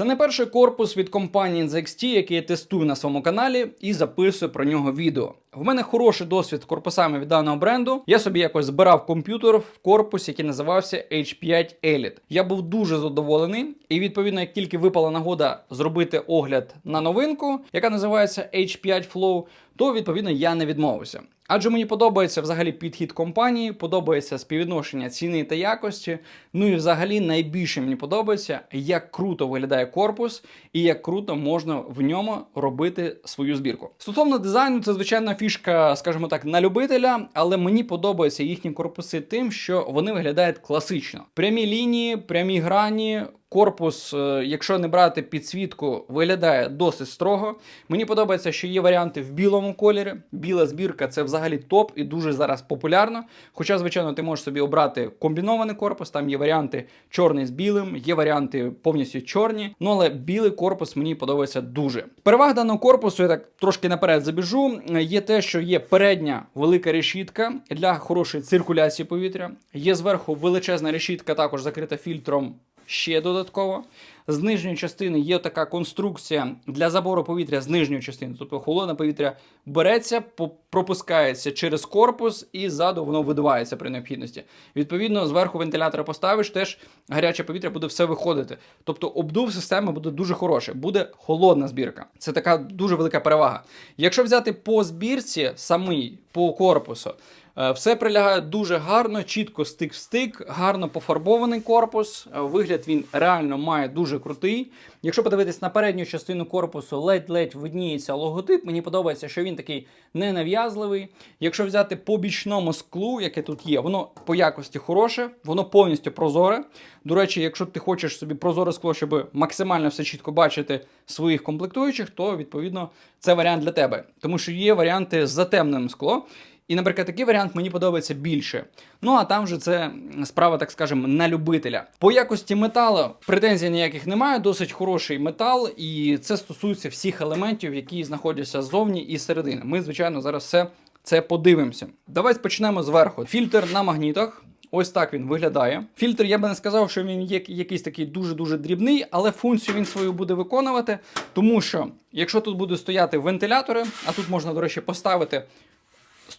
Це не перший корпус від компанії NZXT, який я тестую на своєму каналі і записую про нього відео. В мене хороший досвід корпусами від даного бренду. Я собі якось збирав комп'ютер в корпус, який називався H5 Elite. Я був дуже задоволений, і відповідно, як тільки випала нагода зробити огляд на новинку, яка називається H5 Flow, то відповідно я не відмовився. Адже мені подобається взагалі підхід компанії, подобається співвідношення ціни та якості. Ну і взагалі найбільше мені подобається, як круто виглядає корпус і як круто можна в ньому робити свою збірку. Стосовно дизайну, це звичайна фішка, скажімо так, на любителя, але мені подобаються їхні корпуси тим, що вони виглядають класично. Прямі лінії, прямі грані. Корпус, е, якщо не брати підсвітку, виглядає досить строго. Мені подобається, що є варіанти в білому кольорі. Біла збірка це взагалі топ і дуже зараз популярно. Хоча, звичайно, ти можеш собі обрати комбінований корпус, там є варіанти чорний з білим, є варіанти повністю чорні. Ну але білий корпус мені подобається дуже. Перевага даного корпусу, я так трошки наперед забіжу. Є те, що є передня велика решітка для хорошої циркуляції повітря. Є зверху величезна решітка, також закрита фільтром ще додатково. З нижньої частини є така конструкція для забору повітря з нижньої частини, тобто холодне повітря береться, пропускається через корпус і ззаду воно видувається при необхідності. Відповідно, зверху вентилятора поставиш, теж гаряче повітря буде все виходити. Тобто обдув системи буде дуже хороший, буде холодна збірка. Це така дуже велика перевага. Якщо взяти по збірці самий по корпусу, Все прилягає дуже гарно, чітко стик в стик, гарно пофарбований корпус. Е, Вигляд він реально має дуже крутий. Якщо подивитись на передню частину корпусу, ледь-ледь видніється логотип. Мені подобається, що він такий ненав'язливий. Якщо взяти по бічному склу, яке тут є, воно по якості хороше, воно повністю прозоре. До речі, якщо ти хочеш собі прозоре скло, щоб максимально все чітко бачити своїх комплектуючих, то відповідно це варіант для тебе. Тому що є варіанти з затемненим скло. І, наприклад, такий варіант мені подобається більше. Ну а там вже це справа, так скажемо, на любителя. По якості металу претензій ніяких немає, досить хороший метал, і це стосується всіх елементів, які знаходяться ззовні і середини. Ми, звичайно, зараз все це подивимося. Давайте почнемо зверху. Фільтр на магнітах. Ось так він виглядає. Фільтр, я би не сказав, що він є якийсь такий дуже-дуже дрібний, але функцію він свою буде виконувати, тому що якщо тут будуть стояти вентилятори, а тут можна, до речі, поставити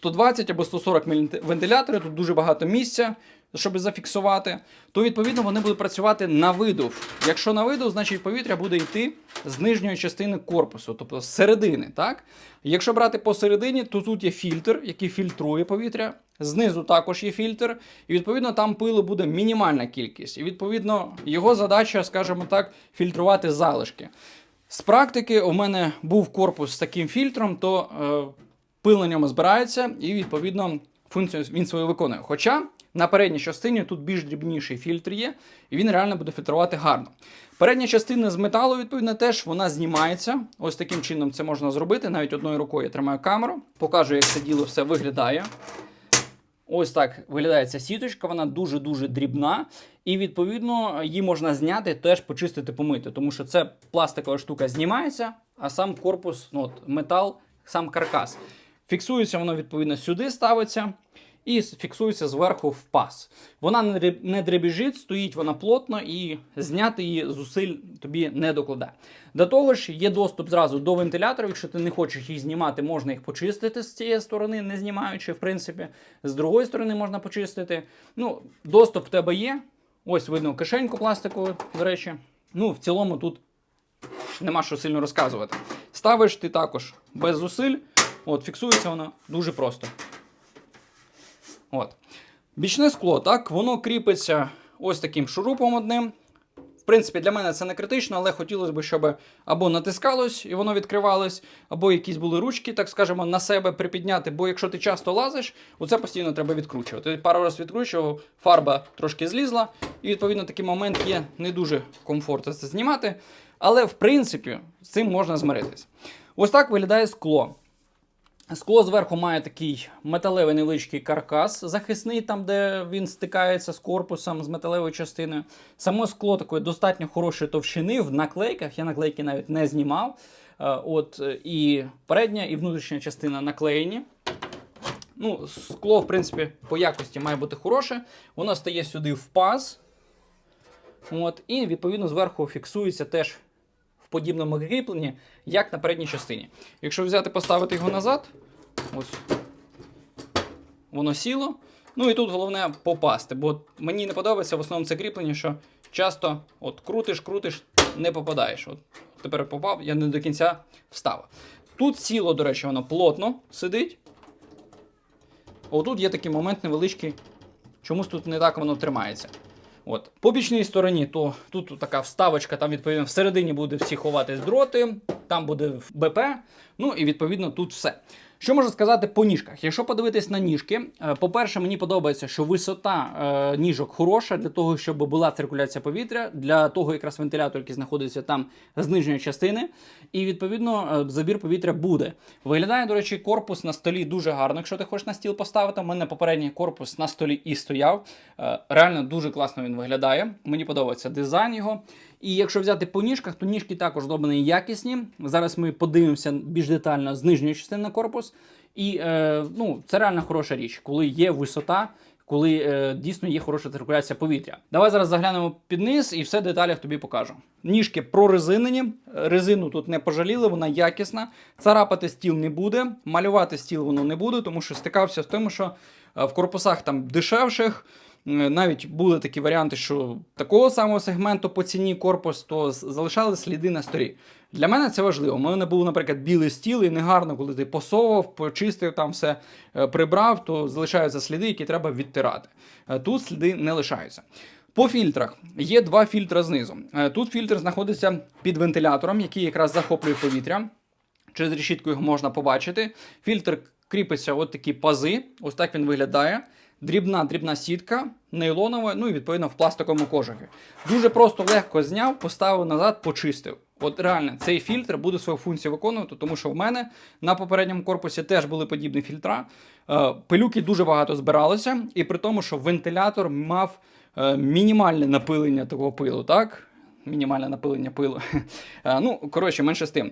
120 або 140 мм вентилятори, тут дуже багато місця, щоб зафіксувати, то відповідно вони будуть працювати на видув. Якщо на видув, значить повітря буде йти з нижньої частини корпусу, тобто з середини. Так? Якщо брати посередині, то тут є фільтр, який фільтрує повітря. Знизу також є фільтр, і відповідно там пилу буде мінімальна кількість. І відповідно його задача, скажімо так, фільтрувати залишки. З практики у мене був корпус з таким фільтром, то е, пил на ньому збирається, і відповідно функцію він свою виконує. Хоча на передній частині тут більш дрібніший фільтр є, і він реально буде фільтрувати гарно. Передня частина з металу, відповідно, теж вона знімається. Ось таким чином це можна зробити. Навіть одною рукою я тримаю камеру, покажу, як це діло все виглядає. Ось так виглядає ця сіточка, вона дуже-дуже дрібна, і відповідно її можна зняти, теж почистити, помити, тому що це пластикова штука знімається, а сам корпус, ну от метал, сам каркас. Фіксується воно відповідно сюди ставиться і фіксується зверху в паз. Вона не дребіжить, стоїть вона плотно і зняти її зусиль тобі не докладе. До того ж, є доступ зразу до вентиляторів. Якщо ти не хочеш їх знімати, можна їх почистити з цієї сторони, не знімаючи, в принципі. З другої сторони можна почистити. Ну, доступ в тебе є. Ось видно кишеньку пластикову, до речі. Ну, в цілому тут нема що сильно розказувати. Ставиш ти також без зусиль. От, фіксується воно дуже просто. От. Бічне скло, так, воно кріпиться ось таким шурупом одним. В принципі, для мене це не критично, але хотілося б, щоб або натискалось і воно відкривалось, або якісь були ручки, так скажемо, на себе припідняти. Бо якщо ти часто лазиш, оце постійно треба відкручувати. Пару разів відкручував, фарба трошки злізла, і відповідно такий момент є не дуже комфортно це знімати. Але в принципі з цим можна змиритись. Ось так виглядає скло. Скло зверху має такий металевий невеличкий каркас захисний, там де він стикається з корпусом, з металевою частиною. Само скло такої достатньо хорошої товщини в наклейках. Я наклейки навіть не знімав. Е, От і передня, і внутрішня частина наклеєні. Ну, скло, в принципі, по якості має бути хороше. Воно стає сюди в паз. От, і відповідно зверху фіксується теж подібному кріпленні, як на передній частині. Якщо взяти, поставити його назад, ось воно сіло. Ну і тут головне попасти, бо мені не подобається в основному це кріплення, що часто от крутиш, крутиш, не попадаєш. От тепер попав, я не до кінця встав. Тут сіло, до речі, воно плотно сидить. Отут є такий момент невеличкий, чомусь тут не так воно тримається. От. По бічній стороні, то тут така вставочка, там, відповідно, всередині буде всі ховатись дроти, там буде БП, ну і відповідно тут все. Що можу сказати по ніжках? Якщо подивитись на ніжки, е, по-перше, мені подобається, що висота е, ніжок хороша для того, щоб була циркуляція повітря, для того якраз вентилятор, який знаходиться там з нижньої частини, і відповідно е, забір повітря буде. Виглядає, до речі, корпус на столі дуже гарно, якщо ти хочеш на стіл поставити. У мене попередній корпус на столі і стояв. Реально дуже класно він виглядає. Мені подобається дизайн його. І якщо взяти по ніжках, то ніжки також зроблені якісні. Зараз ми подивимося більш детально з нижньої частини на корпус. І е, ну, це реально хороша річ, коли є висота, коли е, дійсно є хороша циркуляція повітря. Давай зараз заглянемо під низ і все в деталях тобі покажу. Ніжки прорезинені, резину тут не пожаліли, вона якісна. Царапати стіл не буде, малювати стіл воно не буде, тому що стикався з тим, що е, в корпусах там дешевших. Е, Навіть були такі варіанти, що такого самого сегменту по ціні корпус, то залишали сліди на столі. Для мене це важливо. У мене був, наприклад, білий стіл, і негарно, коли ти посовував, почистив там все, е, прибрав, то залишаються сліди, які треба відтирати. Е, Тут сліди не лишаються. По фільтрах є два фільтри знизу. Тут фільтр знаходиться під вентилятором, який якраз захоплює повітря. Через решітку його можна побачити. Фільтр кріпиться от такі пази. Ось так він виглядає. Дрібна дрібна сітка, нейлонова, ну і відповідно в пластиковому кожухі. Дуже просто легко зняв, поставив назад, почистив. От реально, цей фільтр буде свою функцію виконувати, тому що в мене на попередньому корпусі теж були подібні фільтра. Е, Пилюки дуже багато збиралося, і при тому, що вентилятор мав е, мінімальне напилення такого пилу, так? Мінімальне напилення пилу. Е, Ну, коротше, менше з тим.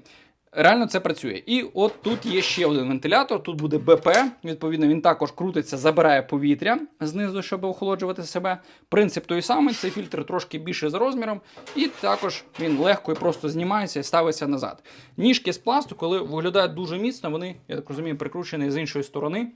Реально це працює. І от тут є ще один вентилятор, тут буде БП. Відповідно, він також крутиться, забирає повітря знизу, щоб охолоджувати себе. Принцип той самий, цей фільтр трошки більше за розміром, і також він легко і просто знімається і ставиться назад. Ніжки з пласту, коли виглядають дуже міцно, вони, я так розумію, прикручені з іншої сторони.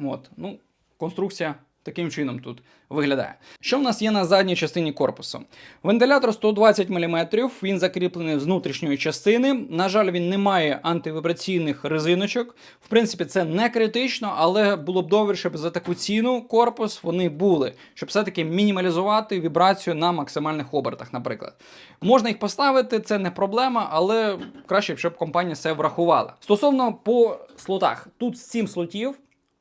От, ну, конструкція таким чином тут виглядає. Що в нас є на задній частині корпусу? Вентилятор 120 мм, він закріплений з внутрішньої частини. На жаль, він не має антивібраційних резиночок. В принципі, це не критично, але було б добре, щоб за таку ціну корпус вони були, щоб все-таки мінімалізувати вібрацію на максимальних обертах, наприклад. Можна їх поставити, це не проблема, але краще, щоб компанія це врахувала. Стосовно по слотах, тут 7 слотів.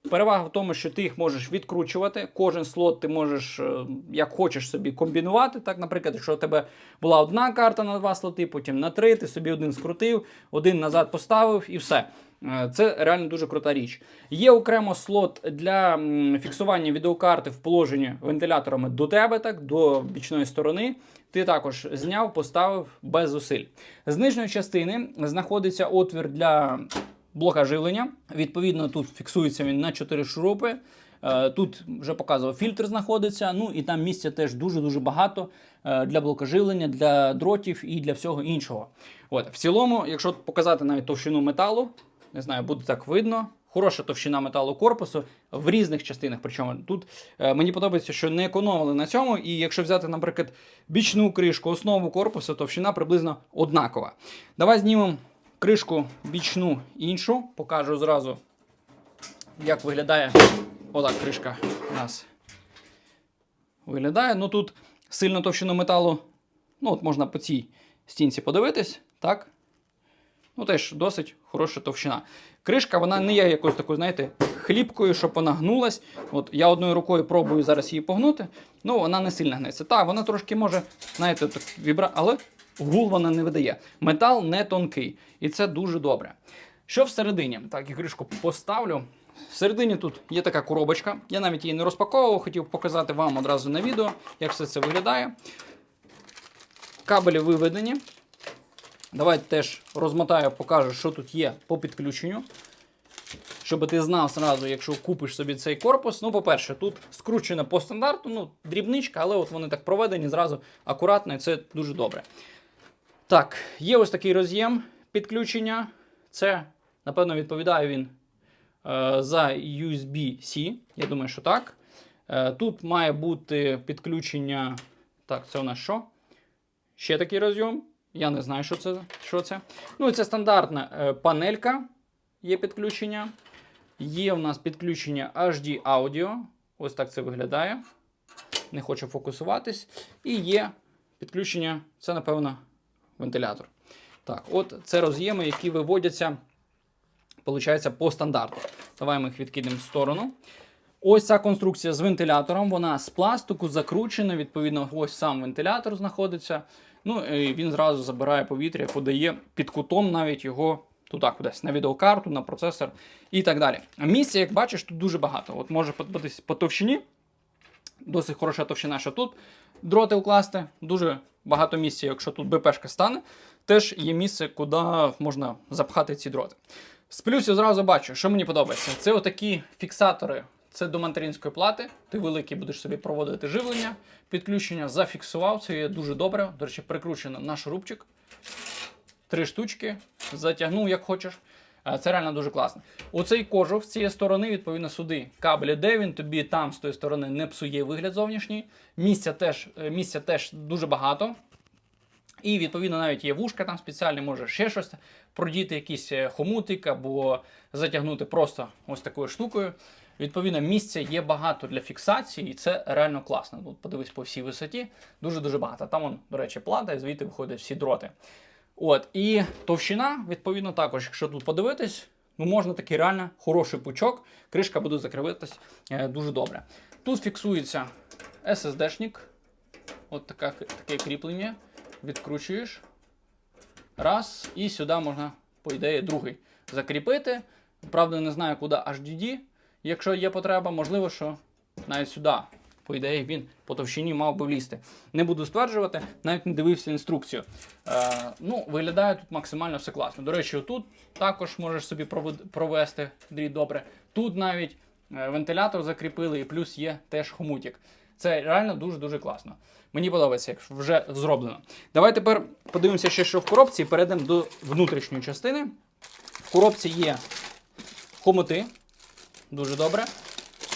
Перевага в тому, що ти їх можеш відкручувати. Кожен слот ти можеш е, як хочеш собі комбінувати. Так, наприклад, якщо у тебе була одна карта на два слоти, потім на три, ти собі один скрутив, один назад поставив і все. Е, Це реально дуже крута річ. Є окремо слот для фіксування відеокарти в положенні вентиляторами до тебе, так, до бічної сторони. Ти також зняв, поставив без зусиль. З нижньої частини знаходиться отвір для блока живлення. Відповідно, тут фіксується він на 4 шурупи. Е, Тут вже показував фільтр знаходиться. Ну і там місця теж дуже-дуже багато е, для блока живлення, для дротів і для всього іншого. От, в цілому, якщо показати навіть товщину металу, не знаю, буде так видно. Хороша товщина металу корпусу в різних частинах. Причому тут е, мені подобається, що не економили на цьому. І якщо взяти, наприклад, бічну кришку, основу корпусу, товщина приблизно однакова. Давай знімемо кришку бічну іншу, покажу зразу, як виглядає отак кришка у нас виглядає. Ну тут сильно товщину металу, ну от можна по цій стінці подивитись, так? Ну, теж досить хороша товщина. Кришка, вона не є якось такою, знаєте, хлібкою, щоб вона гнулась. От я одною рукою пробую зараз її погнути, ну вона не сильно гнеться. Так, вона трошки може, знаєте, так вібра... але гул вона не видає. Метал не тонкий. І це дуже добре. Що всередині? Так, я кришку поставлю. Всередині тут є така коробочка. Я навіть її не розпаковував, хотів показати вам одразу на відео, як все це виглядає. Кабелі виведені. Давайте теж розмотаю, покажу, що тут є по підключенню. Щоб ти знав зразу, якщо купиш собі цей корпус. Ну, по-перше, тут скручено по стандарту, ну, дрібничка, але от вони так проведені зразу акуратно, і це дуже добре. Так, є ось такий роз'єм підключення. Це, напевно, відповідає він е, за USB-C. Я думаю, що так. Е, тут має бути підключення. Так, це у нас що? Ще такий роз'єм. Я не знаю, що це. Що це. Ну, це стандартна е, панелька. Є підключення. Є у нас підключення HD аудіо. Ось так це виглядає. Не хочу фокусуватись. І є підключення, це, напевно, вентилятор. Так, от це роз'єми, які виводяться, виходить, по стандарту. Давай ми їх відкинемо в сторону. Ось ця конструкція з вентилятором, вона з пластику закручена. Відповідно, ось сам вентилятор знаходиться. Ну, і він зразу забирає повітря, подає під кутом навіть його туди кудись, на відеокарту, на процесор і так далі. А місця, як бачиш, тут дуже багато. От може подивитись по товщині. Досить хороша товщина, що тут дроти укласти. Дуже багато місця, якщо тут БПшка стане, теж є місце, куди можна запхати ці дроти. З плюсів зразу бачу, що мені подобається. Це отакі фіксатори. Це до материнської плати. Ти великий будеш собі проводити живлення, підключення зафіксував. Це є дуже добре. До речі, прикручено на шурупчик. Три штучки, затягнув, як хочеш. Е, Це реально дуже класно. Оцей кожух з цієї сторони, відповідно, сюди кабель іде, він тобі там з тої сторони не псує вигляд зовнішній. Місця теж, е, місця теж дуже багато. І, відповідно, навіть є вушка там спеціальні, може ще щось продіти, якийсь е, хомутик або затягнути просто ось такою штукою. Відповідно, місця є багато для фіксації, і це реально класно. Тут подивись по всій висоті, дуже-дуже багато. Там, он, до речі, плата, і звідти виходять всі дроти. От, і товщина, відповідно, також, якщо тут подивитись, ну можна такий реально хороший пучок, кришка буде закриватись е, дуже добре. Тут фіксується SSD-шник, от така, таке кріплення. Відкручуєш. Раз, і сюди можна, по ідеї, другий закріпити. Правда, не знаю, куди HDD, якщо є потреба, можливо, що навіть сюди. По ідеї, він по товщині мав би влізти. Не буду стверджувати, навіть не дивився інструкцію. Е, ну, Виглядає тут максимально все класно. До речі, тут також можеш собі провести дріт добре. Тут навіть е, вентилятор закріпили, і плюс є теж хомутик. Це реально дуже-дуже класно. Мені подобається, як вже зроблено. Давай тепер подивимося ще, що в коробці, і перейдемо до внутрішньої частини. В коробці є хомути, дуже добре.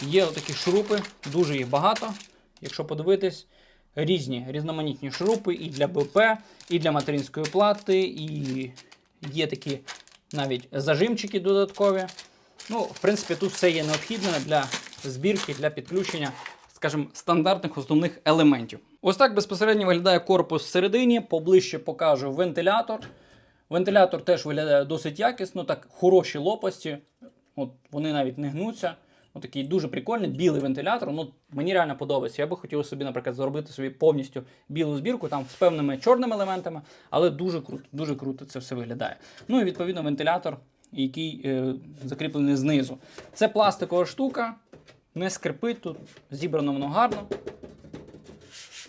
Є такі шурупи, дуже їх багато. Якщо подивитись, різні різноманітні шурупи і для БП, і для материнської плати, і є такі навіть зажимчики додаткові. Ну, в принципі, тут все є необхідне для збірки, для підключення, скажімо, стандартних основних елементів. Ось так безпосередньо виглядає корпус всередині. Поближче покажу вентилятор. Вентилятор теж виглядає досить якісно, так хороші лопасті. От вони навіть не гнуться. Такий дуже прикольний білий вентилятор. Ну, мені реально подобається. Я би хотів собі, наприклад, зробити собі повністю білу збірку, там з певними чорними елементами, але дуже круто, дуже круто це все виглядає. Ну і відповідно вентилятор, який е, закріплений знизу. Це пластикова штука, не скрипить тут, зібрано воно гарно.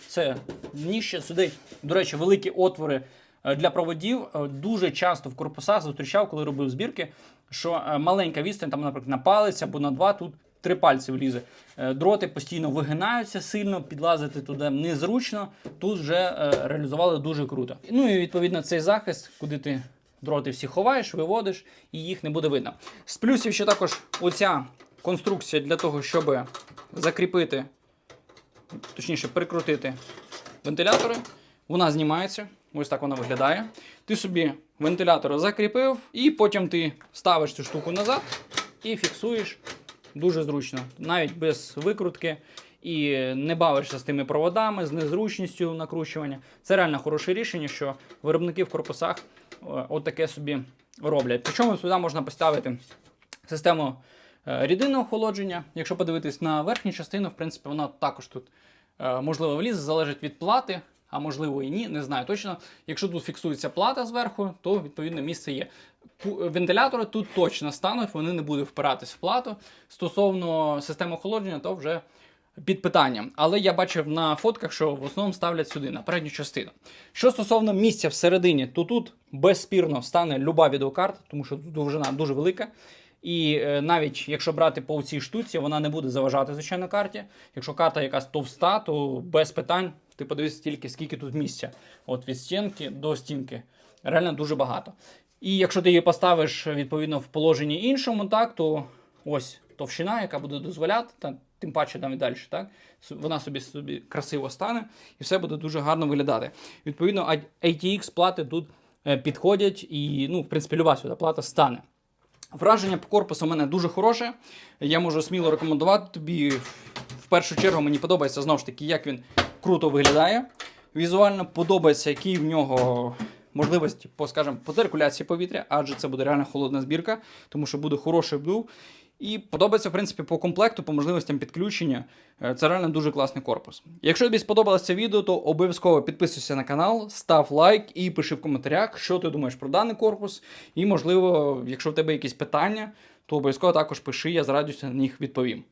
Це дніще сюди. До речі, великі отвори для проводів. Е, Дуже часто в корпусах зустрічав, коли робив збірки, що е, маленька відстань, там, наприклад, на палець або на два, тут три пальці влізе. Е, Дроти постійно вигинаються сильно, підлазити туди незручно. Тут вже е, реалізували дуже круто. Ну і відповідно цей захист, куди ти дроти всі ховаєш, виводиш, і їх не буде видно. З плюсів ще також оця конструкція для того, щоб закріпити точніше прикрутити вентилятори. Вона знімається. Ось так вона виглядає. Ти собі вентилятор закріпив, і потім ти ставиш цю штуку назад і фіксуєш дуже зручно, навіть без викрутки. І не бавишся з тими проводами, з незручністю накручування. Це реально хороше рішення, що виробники в корпусах е, от таке собі роблять. Причому сюди можна поставити систему е, рідинного охолодження. Якщо подивитись на верхню частину, в принципі, вона також тут е, можливо влізе, залежить від плати, а можливо і ні, не знаю точно. Якщо тут фіксується плата зверху, то відповідно місце є. Вентилятори тут точно стануть, вони не будуть впиратись в плату. Стосовно системи охолодження, то вже під питанням. Але я бачив на фотках, що в основному ставлять сюди, на передню частину. Що стосовно місця всередині, то тут безспірно стане люба відеокарта, тому що тут довжина дуже велика. І е, навіть якщо брати по цій штуці, вона не буде заважати, звичайно, карті. Якщо карта якась товста, то без питань Ти подивись тільки, скільки тут місця. От від стінки до стінки. Реально дуже багато. І якщо ти її поставиш відповідно в положенні іншому, так, то ось товщина, яка буде дозволяти, та, тим паче там і далі, так, вона собі, собі красиво стане і все буде дуже гарно виглядати. Відповідно, ATX плати тут е, підходять і, ну, в принципі, люба сюди плата стане. Враження по корпусу у мене дуже хороше. Я можу сміло рекомендувати тобі. В першу чергу мені подобається знову ж таки, як він круто виглядає. Візуально подобається, які в нього можливості по, скажімо, по циркуляції повітря, адже це буде реально холодна збірка, тому що буде хороший обдув. І подобається, в принципі, по комплекту, по можливостям підключення. Е, Це реально дуже класний корпус. Якщо тобі сподобалось це відео, то обов'язково підписуйся на канал, став лайк і пиши в коментарях, що ти думаєш про даний корпус. І, можливо, якщо в тебе якісь питання, то обов'язково також пиши, я з радістю на них відповім.